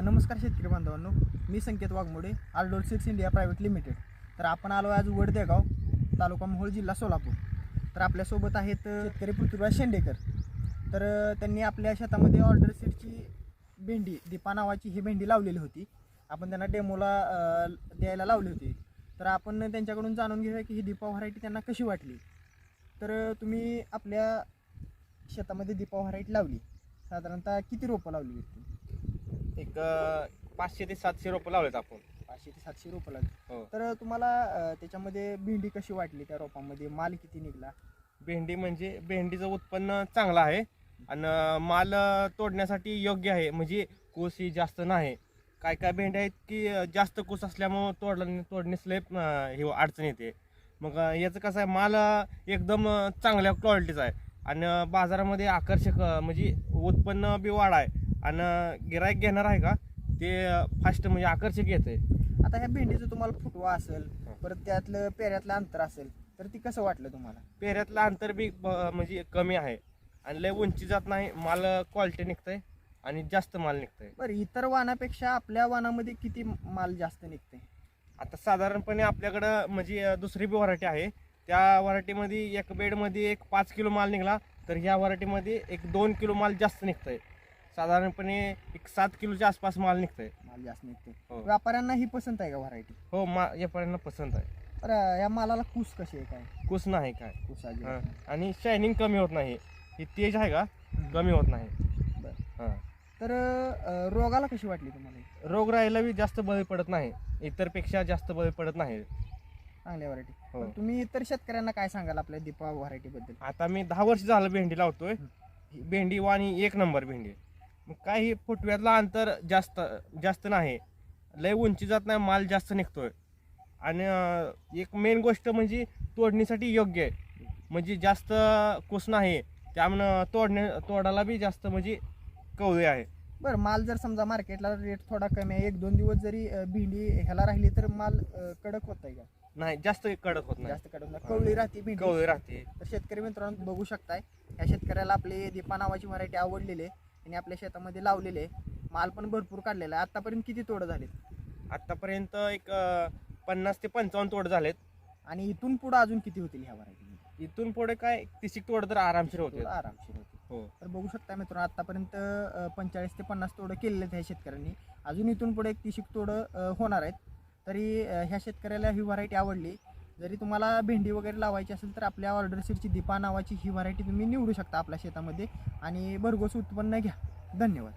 नमस्कार शेतकरी बांधवांनो. मी Sanket Waghmode Aldor seeds India private limited. तर आपण आलो आज वडदेगाव तालुका मोहोळ जिल्हा सोलापूर. तर आपल्यासोबत आहेत शेतकरी पृथ्वीराज शेंडेकर. तर त्यांनी आपल्या शेतामध्ये ऑर्डर सीडची भेंडी दीपा नावाची ही भेंडी लावलेली होती. आपण त्यांना डेमोला द्यायला लावली होती. तर आपण त्यांच्याकडून जाणून घेऊया की ही दीपा व्हरायटी त्यांना कशी वाटली. तर तुम्ही आपल्या शेतामध्ये दीपा व्हरायटी लावली. साधारणतः किती रोपं लावली होती एक अं, पाचशे ते सातशे रोपं लावलेत आपण. पाचशे ते सातशे रोपं लागली हो. तर तुम्हाला अं, त्याच्यामध्ये भेंडी कशी वाटली त्या रोपामध्ये? माल किती निघला? भेंडी म्हणजे भेंडीचं उत्पन्न चांगलं आहे आणि माल अं, तोडण्यासाठी योग्य आहे. म्हणजे कूस ही जास्त नाही. काय काय भेंडी आहेत की अं, जास्त कूस असल्यामुळं तोडलं तोडण्यास लय अं, हे अडचण येते. मग अं, याचं कसं आहे माल अं, एकदम अं, चांगल्या क्वालिटीचा आहे. आणि अं, बाजारामध्ये आकर्षक अं, म्हणजे उत्पन्न बी वाढ आहे. आणि गिराईक घेणार आहे का? ते फास्ट म्हणजे आकर्षक येते आता ह्या भेंडीचं तुम्हाला फुटवा असेल परत त्यातलं पेऱ्यातलं अंतर असेल तर ती कसं वाटलं तुम्हाला? पेऱ्यातलं अंतर बी ब- म्हणजे कमी आहे. आणि लय उंची जात नाही माल क्वालिटी निघतंय आणि जास्त माल निघतंय. बरं इतर वाणापेक्षा आपल्या वाणामध्ये किती माल जास्त निघते आता साधारणपणे आपल्याकडं म्हणजे दुसरी बी व्हरायटी आहे. त्या व्हरायटीमध्ये एक बेडमध्ये एक पाच किलो माल निघाला तर ह्या व्हरायटीमध्ये एक दोन किलो माल जास्त निघतंय. साधारणपणे एक सात किलोच्या आसपास माल निघतंय. माल जास्त निघते हो. व्यापाऱ्यांना ही पसंत आहे का व्हरायटी हो मा यापर्यंत पसंत आहे. बरं या मालाला कूस कशी आहे काय? कुस नाही काय. कुसाची हां. आणि शायनिंग कमी होत नाही. ही तेज आहे का? कमी होत नाही. बरं. हां. तर अं, रोगाला कशी वाटली तुम्हाला? ही? रोग राहायला बी जास्त बळी पडत नाही. इतरपेक्षा जास्त बळी पडत नाही. चांगल्या व्हरायटी हो. तुम्ही इतर शेतकऱ्यांना काय सांगाल आपल्या दीपा व्हरायटी बद्दल? आता मी दहा वर्ष झालं भेंडी लावतोय. ही भेंडी वाणी एक नंबर भेंडी मग काही फुटव्यातला अंतर जास्त जास्त नाही. लय उंची जात नाही माल जास्त निघतोय. आणि एक मेन गोष्ट म्हणजे तोडणीसाठी योग्य आहे. म्हणजे जास्त कुस नाही त्यामुळं तोडण्या तोडाला बी जास्त म्हणजे कवळे आहे. बरं माल जर समजा मार्केटला रेट थोडा कमी आहे एक दोन दिवस जरी अं, भेंडी ह्याला राहिली तर माल अं, कडक होत आहे का? नाही जास्त कडक होत नाही. जास्त कडक नाही. कवळी राहते भेंडी. कवळे राहते. तर शेतकरी मित्रांनो बघू शकताय ह्या शेतकऱ्याला आपली दीपा नावाची व्हरायटी आवडलेली आहे. आणि आपल्या शेतामध्ये लावलेले आहे. माल पण भरपूर काढलेला आहे. आतापर्यंत किती तोड झाले आतापर्यंत एक अं, पन्नास ते पंचावन्न तोड झालेत. आणि इथून पुढे अजून किती होतील ह्या व्हरायटी? इथून पुढे काय तिसिक तोड तर आरामशीर होते आरामशीर होतील. हो. तर बघू शकता मित्रांनो आतापर्यंत पंचेचाळीस ते पन्नास तोडं केलेले आहेत ह्या शेतकऱ्यांनी. अजून इथून पुढे एक तिशीक तोडं अं, होणार आहेत. तरी अं, ह्या शेतकऱ्याला ही व्हरायटी आवडली. जरी तुम्हाला भेंडी वगैरे लावायची असेल तर आपल्या ऑर्डर सीडची दीपा नावाची ही व्हरायटी तुम्ही निवडू शकता आपल्या शेतामध्ये. आणि भरघोस उत्पन्न घ्या. धन्यवाद.